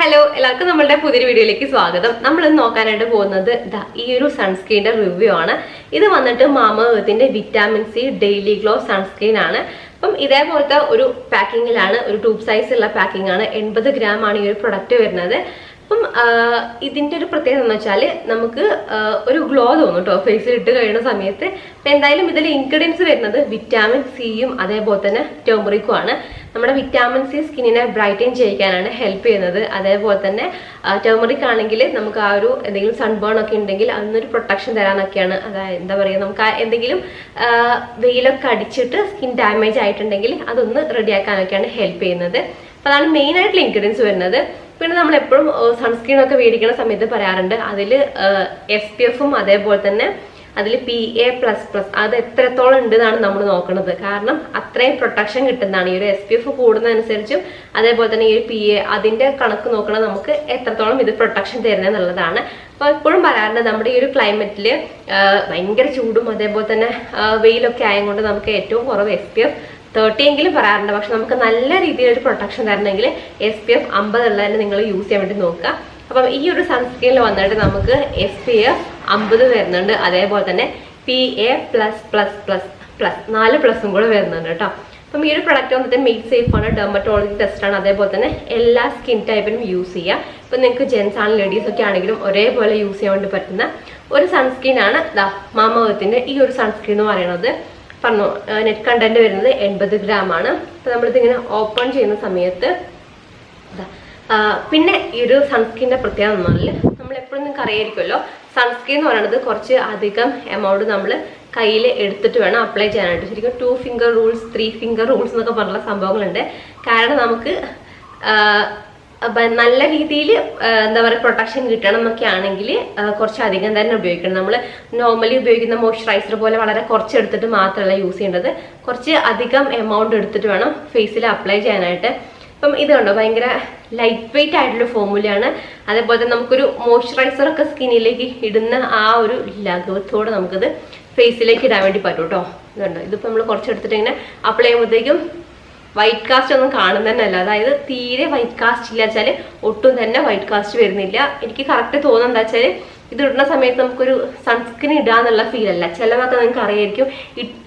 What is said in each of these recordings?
Hello എല്ലാവർക്കും നമ്മളുടെ പുതിയൊരു വീഡിയോയിലേക്ക് സ്വാഗതം. നമ്മൾ ഇന്ന് നോക്കാനായിട്ട് പോകുന്നത് ഈ ഒരു സൺസ്ക്രീനിന്റെ റിവ്യൂ ആണ്. ഇത് വന്നിട്ട് mama vitamin C daily glow sunscreen ആണ്. അപ്പം ഇതേപോലത്തെ ഒരു പാക്കിങ്ങിലാണ് ഒരു ട്യൂബ് സൈസ് ഉള്ള പാക്കിംഗ് ആണ്. എൺപത് ഗ്രാം ആണ് ഈ ഒരു പ്രൊഡക്റ്റ് വരുന്നത്. അപ്പം ഇതിന്റെ ഒരു പ്രത്യേകത എന്ന് വെച്ചാൽ നമുക്ക് ഒരു ഗ്ലോ തോന്നും കേട്ടോ ഫേസിൽ ഇട്ട് കഴിയുന്ന സമയത്ത്. അപ്പം എന്തായാലും ഇതിൽ ഇൻഗ്രീഡിയൻസ് വരുന്നത് വിറ്റാമിൻ സിയും അതേപോലെ തന്നെ ടേമറിക്കും ആണ്. നമ്മുടെ വിറ്റാമിൻ സി സ്കിന്നിനെ ബ്രൈറ്റൻ ചെയ്യിക്കാനാണ് ഹെൽപ്പ് ചെയ്യുന്നത്. അതേപോലെ തന്നെ ടേമറിക് ആണെങ്കിൽ നമുക്ക് ആ ഒരു എന്തെങ്കിലും സൺബേൺ ഒക്കെ ഉണ്ടെങ്കിൽ അതിനൊരു പ്രൊട്ടക്ഷൻ തരാനൊക്കെയാണ്. അതായത് എന്താ പറയുക നമുക്ക് എന്തെങ്കിലും വെയിലൊക്കെ അടിച്ചിട്ട് സ്കിൻ ഡാമേജ് ആയിട്ടുണ്ടെങ്കിൽ അതൊന്ന് റെഡിയാക്കാനൊക്കെയാണ് ഹെൽപ്പ് ചെയ്യുന്നത്. അപ്പോൾ അതാണ് മെയിൻ ആയിട്ടുള്ള ഇൻഗ്രീഡിയൻസ് വരുന്നത്. പിന്നെ നമ്മൾ എപ്പോഴും സൺസ്ക്രീൻ ഒക്കെ മേടിക്കുന്ന സമയത്ത് പറയാറുണ്ട്. അതിൽ എസ് പി എഫും അതേപോലെ തന്നെ അതിൽ പി എ പ്ലസ് പ്ലസ് അത് എത്രത്തോളം ഉണ്ടെന്നാണ് നമ്മൾ നോക്കുന്നത് കാരണം അത്രയും പ്രൊട്ടക്ഷൻ കിട്ടുന്നതാണ്. ഈ ഒരു എസ് പി എഫ് കൂടുന്നതനുസരിച്ചും അതേപോലെ തന്നെ ഈ ഒരു പി എ അതിന്റെ കണക്ക് നോക്കണം നമുക്ക് എത്രത്തോളം ഇത് പ്രൊട്ടക്ഷൻ തരുന്നത് എന്നുള്ളതാണ്. അപ്പോൾ എപ്പോഴും പറയാറുണ്ട് നമ്മുടെ ഈ ഒരു ക്ലൈമറ്റിൽ ഭയങ്കര ചൂടും അതേപോലെ തന്നെ വെയിലൊക്കെ ആയതുകൊണ്ട് നമുക്ക് ഏറ്റവും കുറവ് എസ് പി എഫ് തേർട്ടി എങ്കിലും പറയാറുണ്ട്. പക്ഷെ നമുക്ക് നല്ല രീതിയിലൊരു പ്രൊട്ടക്ഷൻ തരണമെങ്കിൽ എസ് പി എഫ് അമ്പത് ഉള്ളതിന് നിങ്ങൾ യൂസ് ചെയ്യാൻ വേണ്ടി നോക്കുക. അപ്പം ഈ ഒരു സൺസ്ക്രീനിൽ വന്നിട്ട് നമുക്ക് എസ് പി എഫ് അമ്പത് വരുന്നുണ്ട്. അതേപോലെ തന്നെ P A plus plus plus plus നാല് പ്ലസും കൂടെ വരുന്നുണ്ട് കേട്ടോ. അപ്പം ഈ ഒരു പ്രൊഡക്റ്റ് വന്നിട്ട് മെയ്ഡ് സേഫ് ആണ്. ഡെർമറ്റോളജി ടെസ്റ്റ് ആണ്. അതേപോലെ തന്നെ എല്ലാ സ്കിൻ ടൈപ്പിനും യൂസ് ചെയ്യാം. ഇപ്പം നിങ്ങൾക്ക് ജെൻസ് ആണ് ലേഡീസ് ഒക്കെ ആണെങ്കിലും ഒരേപോലെ യൂസ് ചെയ്യാൻ വേണ്ടി പറ്റുന്ന ഒരു സൺസ്ക്രീൻ ആണ് ദാ മാമകത്തിന്റെ ഈ ഒരു സൺസ്ക്രീൻ എന്ന് പറയുന്നത്. പറഞ്ഞു നെറ്റ് കണ്ടന്റ് വരുന്നത് എൺപത് ഗ്രാം ആണ്. അപ്പം നമ്മളിതിങ്ങനെ ഓപ്പൺ ചെയ്യുന്ന സമയത്ത് പിന്നെ ഈ ഒരു സൺസ്ക്രീനിന്റെ പ്രത്യേകത എന്ന് എപ്പോഴും നിങ്ങൾക്ക് അറിയായിരിക്കുമല്ലോ സൺസ്ക്രീൻ എന്ന് പറയുന്നത് കുറച്ച് അധികം എമൗണ്ട് നമ്മൾ കയ്യിൽ എടുത്തിട്ട് വേണം അപ്ലൈ ചെയ്യാനായിട്ട്. ശരിക്കും two finger rules three finger rules എന്നൊക്കെ പറഞ്ഞുള്ള സംഭവങ്ങളുണ്ട്. കാരണം നമുക്ക് നല്ല രീതിയിൽ എന്താ പറയുക പ്രൊട്ടക്ഷൻ കിട്ടണം എന്നൊക്കെ ആണെങ്കിൽ കുറച്ച് അധികം തന്നെ ഉപയോഗിക്കണം. നമ്മൾ നോർമലി ഉപയോഗിക്കുന്ന മോയ്സ്ചറൈസർ പോലെ വളരെ കുറച്ച് എടുത്തിട്ട് മാത്രമല്ല യൂസ് ചെയ്യേണ്ടത്. കുറച്ച് അധികം എമൗണ്ട് എടുത്തിട്ട് വേണം ഫേസിൽ അപ്ലൈ ചെയ്യാനായിട്ട്. അപ്പം ഇത് കണ്ടോ ഭയങ്കര ലൈറ്റ് വെയിറ്റ് ആയിട്ടുള്ള ഫോമുലയാണ് അതേപോലെ തന്നെ നമുക്കൊരു മോയ്സ്ചറൈസർ ഒക്കെ സ്കിന്നിലേക്ക് ഇടുന്ന ആ ഒരു ലഘുവത്തോടെ നമുക്കിത് ഫേസിലേക്ക് ഇടാൻ വേണ്ടി പറ്റും കേട്ടോ ഇതുണ്ടോ ഇതിപ്പോൾ നമ്മൾ കുറച്ച് എടുത്തിട്ട് ഇങ്ങനെ അപ്ലൈ ചെയ്യുമ്പോഴത്തേക്കും വൈറ്റ് കാസ്റ്റ് ഒന്നും കാണുന്നതന്നെയല്ല അതായത് തീരെ വൈറ്റ് കാസ്റ്റ് ഇല്ല വെച്ചാൽ ഒട്ടും തന്നെ വൈറ്റ് കാസ്റ്റ് വരുന്നില്ല. എനിക്ക് കറക്റ്റ് തോന്നുന്നത് എന്താ വെച്ചാൽ ഇത് ഇടുന്ന സമയത്ത് നമുക്കൊരു സൺസ്ക്രീൻ ഇടാന്നുള്ള ഫീൽ അല്ല. ചിലതൊക്കെ നിങ്ങൾക്ക് അറിയായിരിക്കും.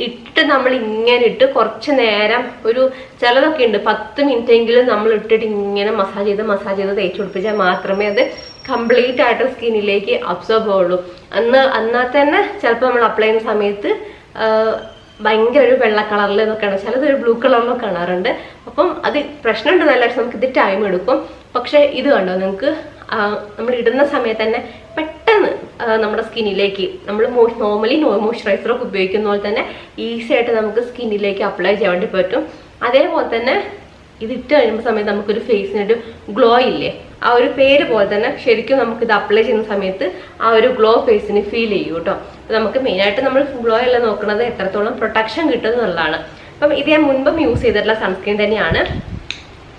ഇട്ടിട്ട് നമ്മൾ ഇങ്ങനെ ഇട്ട് കുറച്ച് നേരം ഒരു ചിലതൊക്കെ ഉണ്ട് പത്ത് മിനിറ്റ് എങ്കിലും നമ്മൾ ഇട്ടിട്ട് ഇങ്ങനെ മസാജ് ചെയ്ത് മസാജ് ചെയ്ത് തേച്ച് കൊടുപ്പിച്ചാൽ മാത്രമേ അത് കംപ്ലീറ്റ് ആയിട്ട് സ്കിന്നിലേക്ക് അബ്സോർബ് ആവുള്ളൂ. അന്ന് അന്നാ തന്നെ ചിലപ്പോൾ നമ്മൾ അപ്ലൈ ചെയ്യുന്ന സമയത്ത് ഭയങ്കര ഒരു വെള്ള കളറിൽ നോക്കണം ചിലത് ഒരു ബ്ലൂ കളറിലൊക്കെ കാണാറുണ്ട്. അപ്പം അത് പ്രശ്നമുണ്ട് നല്ല നമുക്ക് ഇത് ടൈം എടുക്കും. പക്ഷെ ഇത് കണ്ടോ നിങ്ങൾക്ക്? നമ്മൾ ഇടുന്ന സമയത്ത് തന്നെ പെട്ടെന്ന് നമ്മുടെ സ്കിന്നിലേക്ക് നമ്മൾ നോർമലി നോ മോയ്സ്ചറൈസറൊക്കെ ഉപയോഗിക്കുന്ന പോലെ തന്നെ ഈസി ആയിട്ട് നമുക്ക് സ്കിന്നിലേക്ക് അപ്ലൈ ചെയ്യാൻ വേണ്ടി പറ്റും. അതേപോലെ തന്നെ ഇത് ഇട്ട് കഴിയുമ്പോൾ സമയത്ത് നമുക്കൊരു ഫേസിനൊരു ഗ്ലോ ഇല്ലേ? ആ ഒരു പേര് പോലെ തന്നെ ശരിക്കും നമുക്കിത് അപ്ലൈ ചെയ്യുന്ന സമയത്ത് ആ ഒരു ഗ്ലോ ഫേസിന് ഫീൽ ചെയ്യും കേട്ടോ. നമുക്ക് മെയിനായിട്ട് നമ്മൾ ഫുൾ ഓയിൽ നോക്കുന്നത് എത്രത്തോളം പ്രൊട്ടക്ഷൻ കിട്ടും എന്നുള്ളതാണ്. അപ്പം ഇത് ഞാൻ മുൻപും യൂസ് ചെയ്തിട്ടുള്ള സൺസ്ക്രീൻ തന്നെയാണ്.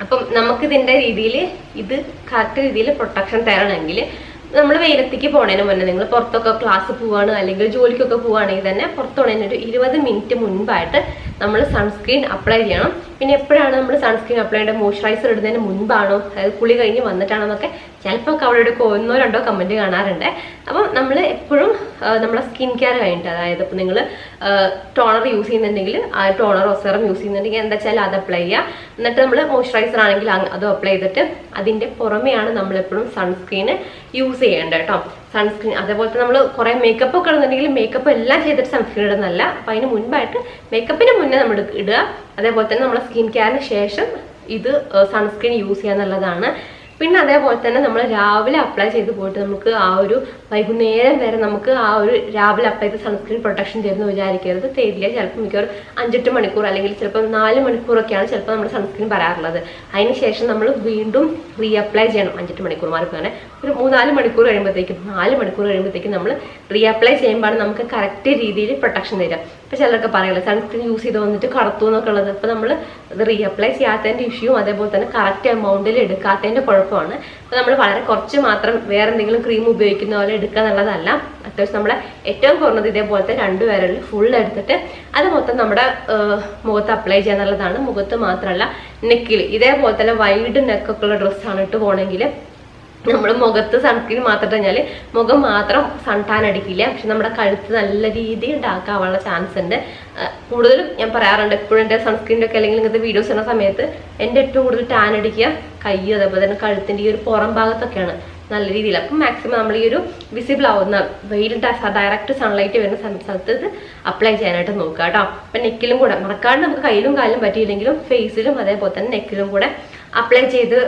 അപ്പം നമുക്ക് ഇതിന്റെ രീതിയിൽ ഇത് കറക്റ്റ് രീതിയിൽ പ്രൊട്ടക്ഷൻ തരണമെങ്കിൽ നമ്മൾ വെയിലത്തേക്ക് പോണതിന് മുന്നേ നിങ്ങൾ പുറത്തൊക്കെ ക്ലാസ് പോവാണ് അല്ലെങ്കിൽ ജോലിക്കൊക്കെ പോവുകയാണെങ്കിൽ തന്നെ പുറത്ത് പോണതിന് ഒരു ഇരുപത് മിനിറ്റ് മുൻപായിട്ട് നമ്മൾ സൺസ്ക്രീൻ അപ്ലൈ ചെയ്യണം. പിന്നെ എപ്പോഴാണ് നമ്മൾ സൺസ്ക്രീൻ അപ്ലൈ ചെയ്യേണ്ടത്? മോയ്സ്ചറൈസർ ഇടുന്നതിന് മുൻപാണോ? അതായത് കുളി കഴിഞ്ഞ് വന്നിട്ടാണോ എന്നൊക്കെ ചിലപ്പോൾ അവിടെ ഒന്നോ രണ്ടോ കമന്റ് കാണാറുണ്ട്. അപ്പം നമ്മൾ എപ്പോഴും നമ്മളെ സ്കിൻ കെയർ കഴിഞ്ഞിട്ട് അതായത് ഇപ്പം നിങ്ങൾ ടോണർ യൂസ് ചെയ്യുന്നുണ്ടെങ്കിൽ ആ ടോണറോ സെറം യൂസ് ചെയ്യുന്നുണ്ടെങ്കിൽ എന്താ വെച്ചാൽ അത് അപ്ലൈ ചെയ്യുക എന്നിട്ട് നമ്മൾ മോയ്സ്ചറൈസർ ആണെങ്കിൽ അതും അപ്ലൈ ചെയ്തിട്ട് അതിന്റെ പുറമെയാണ് നമ്മളെപ്പോഴും സൺസ്ക്രീന് യൂസ് ചെയ്യേണ്ടത് കേട്ടോ. സൺസ്ക്രീൻ അതേപോലെ തന്നെ നമ്മൾ കുറേ മേക്കപ്പ് ഒക്കെ ഇടുന്നുണ്ടെങ്കിൽ മേക്കപ്പ് എല്ലാം ചെയ്തിട്ട് സൺസ്ക്രീൻ ഇടുന്നതല്ല. അപ്പം അതിന് മുൻപായിട്ട് മേക്കപ്പിന് മുന്നേ നമ്മൾ ഇടുക. അതേപോലെ തന്നെ നമ്മുടെ സ്കിൻ കെയറിന് ശേഷം ഇത് സൺസ്ക്രീൻ യൂസ് ചെയ്യുക എന്നുള്ളതാണ്. പിന്നെ അതേപോലെ തന്നെ നമ്മൾ രാവിലെ അപ്ലൈ ചെയ്ത് പോയിട്ട് നമുക്ക് ആ ഒരു വൈകുന്നേരം വരെ നമുക്ക് ആ ഒരു രാവിലെ അപ്ലൈ ചെയ്ത സൺസ്ക്രീൻ പ്രൊട്ടക്ഷൻ തരുമെന്ന് വിചാരിക്കരുത്. തരില്ല ചിലപ്പോൾ മിക്കവാറും അഞ്ചെട്ട് മണിക്കൂർ അല്ലെങ്കിൽ ചിലപ്പോൾ നാല് മണിക്കൂറൊക്കെയാണ് ചിലപ്പോൾ നമ്മൾ സൺസ്ക്രീൻ പറയാറുള്ളത് അതിന് ശേഷം നമ്മൾ വീണ്ടും റീ അപ്ലൈ ചെയ്യണം. അഞ്ചെട്ട് മണിക്കൂർ മാറി തന്നെ ഒരു മൂന്നാൽ മണിക്കൂർ കഴിയുമ്പോഴത്തേക്കും നാല് മണിക്കൂർ കഴിയുമ്പോഴത്തേക്കും നമ്മൾ റീ അപ്ലൈ ചെയ്യുമ്പോഴാണ് നമുക്ക് കറക്റ്റ് രീതിയിൽ പ്രൊട്ടക്ഷൻ തരിക. ഇപ്പം ചിലർക്ക് പറയില്ല സൺസ്ക്രീൻ യൂസ് ചെയ്ത് വന്നിട്ട് കറുത്തു എന്നൊക്കെ ഉള്ളത്. ഇപ്പം നമ്മൾ റീ അപ്ലൈ ചെയ്യാത്തതിന്റെ ഇഷ്യൂ അതേപോലെ തന്നെ കറക്റ്റ് എമൗണ്ടിൽ എടുക്കാത്തതിന്റെ കുഴപ്പമാണ്. അപ്പൊ നമ്മൾ വളരെ കുറച്ച് മാത്രം വേറെ എന്തെങ്കിലും ക്രീം ഉപയോഗിക്കുന്ന പോലെ എടുക്കുക എന്നുള്ളതല്ല. അത്യാവശ്യം നമ്മുടെ ഏറ്റവും കുറഞ്ഞത് ഇതേപോലത്തെ രണ്ട് വിരലിൽ ഫുൾ എടുത്തിട്ട് അത് മൊത്തം നമ്മുടെ മുഖത്ത് അപ്ലൈ ചെയ്യുക എന്നുള്ളതാണ്. മുഖത്ത് മാത്രമല്ല നെക്കിൽ ഇതേപോലെ തന്നെ വൈഡ് നെക്കൊക്കെ ഉള്ള ഡ്രസ്സാണ് ഇട്ട് പോകണമെങ്കിൽ നമ്മുടെ മുഖത്ത് സൺസ്ക്രീൻ മാത്രം കഴിഞ്ഞാൽ മുഖം മാത്രം സൺടാൻ അടിക്കില്ല. പക്ഷെ നമ്മുടെ കഴുത്ത് നല്ല രീതിയിൽ ഉണ്ടാക്കാനുള്ള ചാൻസ് ഉണ്ട്. കൂടുതലും ഞാൻ പറയാറുണ്ട് എപ്പോഴും എന്റെ സൺസ്ക്രീന്റെ ഒക്കെ അല്ലെങ്കിൽ ഇങ്ങനത്തെ വീഡിയോസ് ചെയ്യുന്ന സമയത്ത് എന്റെ ഏറ്റവും കൂടുതൽ ടാൻ അടിക്കുക കൈ അതേപോലെ തന്നെ കഴുത്തിന്റെ ഈ ഒരു പുറം ഭാഗത്തൊക്കെയാണ് നല്ല രീതിയിൽ. അപ്പം മാക്സിമം നമ്മൾ ഈ ഒരു വിസിബിൾ ആവുന്ന വെയിൽ ഡയറക്റ്റ് സൺലൈറ്റ് വരുന്ന സ്ഥലത്ത് ഇത് അപ്ലൈ ചെയ്യാനായിട്ട് നോക്കുക കേട്ടോ. അപ്പം നെക്കിലും കൂടെ മറക്കാണ്ട് നമുക്ക് കയ്യിലും കാലിലും പറ്റിയില്ലെങ്കിലും ഫേസിലും അതേപോലെ തന്നെ നെക്കിലും കൂടെ അപ്ലൈ ചെയ്ത്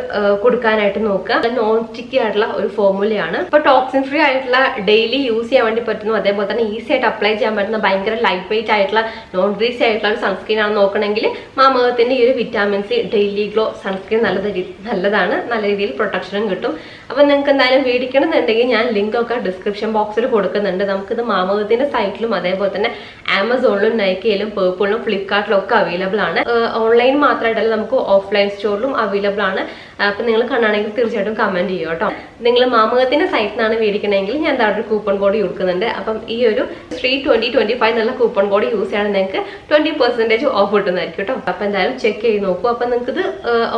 കൊടുക്കാനായിട്ട് നോക്കുക. നോൺ സ്റ്റിക്കി ആയിട്ടുള്ള ഒരു ഫോർമുലയാണ് ഇപ്പൊ ടോക്സിൻ ഫ്രീ ആയിട്ടുള്ള ഡെയിലി യൂസ് ചെയ്യാൻ വേണ്ടി പറ്റുന്നു. അതേപോലെ തന്നെ ഈസി ആയിട്ട് അപ്ലൈ ചെയ്യാൻ പറ്റുന്ന ഭയങ്കര ലൈറ്റ് വെയിറ്റ് ആയിട്ടുള്ള നോൺ ഗ്രീസി ആയിട്ടുള്ള ഒരു സൺസ്ക്രീൻ ആണ് നോക്കണമെങ്കിൽ മാമകത്തിന്റെ ഈ ഒരു vitamin C daily glow sunscreen നല്ല നല്ലതാണ്. നല്ല രീതിയിൽ പ്രൊട്ടക്ഷനും കിട്ടും. അപ്പൊ നിങ്ങൾക്ക് എന്തായാലും മേടിക്കണം എന്നുണ്ടെങ്കിൽ ഞാൻ ലിങ്ക് ഒക്കെ ഡിസ്ക്രിപ്ഷൻ ബോക്സിൽ കൊടുക്കുന്നുണ്ട്. നമുക്കിത് മാമകത്തിന്റെ സൈറ്റിലും അതേപോലെ തന്നെ ആമസോണിലും നൈക്കയിലും പേർപ്പിളിലും ഫ്ലിപ്കാർട്ടിലും ഒക്കെ അവൈലബിൾ ആണ്. ഓൺലൈൻ മാത്രമായിട്ടല്ല നമുക്ക് ഓഫ്ലൈൻ സ്റ്റോറിലും അവൈലബിൾ ആണ്. അപ്പൊ നിങ്ങൾ കാണുകയാണെങ്കിൽ തീർച്ചയായിട്ടും കമന്റ് ചെയ്യുക കേട്ടോ. നിങ്ങൾ മാമകത്തിന്റെ സൈറ്റിൽ നിന്നാണ് മേടിക്കണമെങ്കിൽ ഞാൻ എന്താ ഒരു കൂപ്പൺ കോഡ് കൊടുക്കുന്നുണ്ട്. അപ്പം ഈ ഒരു ത്രീ ട്വന്റി ട്വന്റി ഫൈവ് എന്നുള്ള കൂപ്പൺ കോഡ് യൂസ് ചെയ്യണം നിങ്ങൾക്ക് ട്വന്റി പെർസെന്റേജ് ഓഫ് കിട്ടുന്നതായിരിക്കും കേട്ടോ. അപ്പൊ എന്തായാലും ചെക്ക് ചെയ്ത് നോക്കൂ. അപ്പൊ നിങ്ങൾക്ക് ഇത്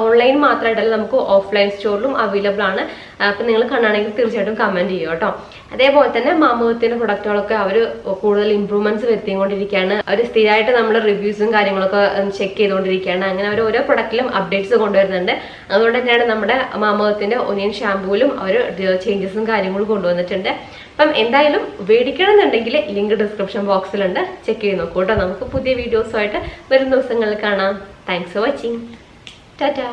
ഓൺലൈൻ മാത്രമായിട്ടല്ല നമുക്ക് ഓഫ്ലൈൻ സ്റ്റോറിലും അവൈലബിൾ ആണ്. അപ്പൊ നിങ്ങൾ കണ്ണാണെങ്കിൽ തീർച്ചയായിട്ടും കമന്റ് ചെയ്യും കേട്ടോ. അതേപോലെ തന്നെ മാമകത്തിന്റെ പ്രൊഡക്റ്റുകളൊക്കെ അവർ കൂടുതൽ ഇമ്പ്രൂവ്മെന്റ്സ് വരുത്തിക്കൊണ്ടിരിക്കുകയാണ്. അവർ സ്ഥിരമായിട്ട് നമ്മുടെ റിവ്യൂസും കാര്യങ്ങളൊക്കെ ചെക്ക് ചെയ്തുകൊണ്ടിരിക്കുകയാണ്. അങ്ങനെ അവർ ഓരോ പ്രൊഡക്റ്റിലും അപ്ഡേറ്റ്സ് കൊണ്ടുവരുന്നുണ്ട്. അതുകൊണ്ട് തന്നെയാണ് നമ്മുടെ മാമകത്തിന്റെ ഒനിയൻ ഷാമ്പൂവിലും അവർ ചേഞ്ചസും കാര്യങ്ങളും കൊണ്ടുവന്നിട്ടുണ്ട്. അപ്പം എന്തായാലും മേടിക്കണം എന്നുണ്ടെങ്കിൽ ലിങ്ക് ഡിസ്ക്രിപ്ഷൻ ബോക്സിലുണ്ട് ചെക്ക് ചെയ്ത് നോക്കൂ കേട്ടോ. നമുക്ക് പുതിയ വീഡിയോസുമായിട്ട് വരും ദിവസങ്ങളിൽ കാണാം. Thanks for watching Tata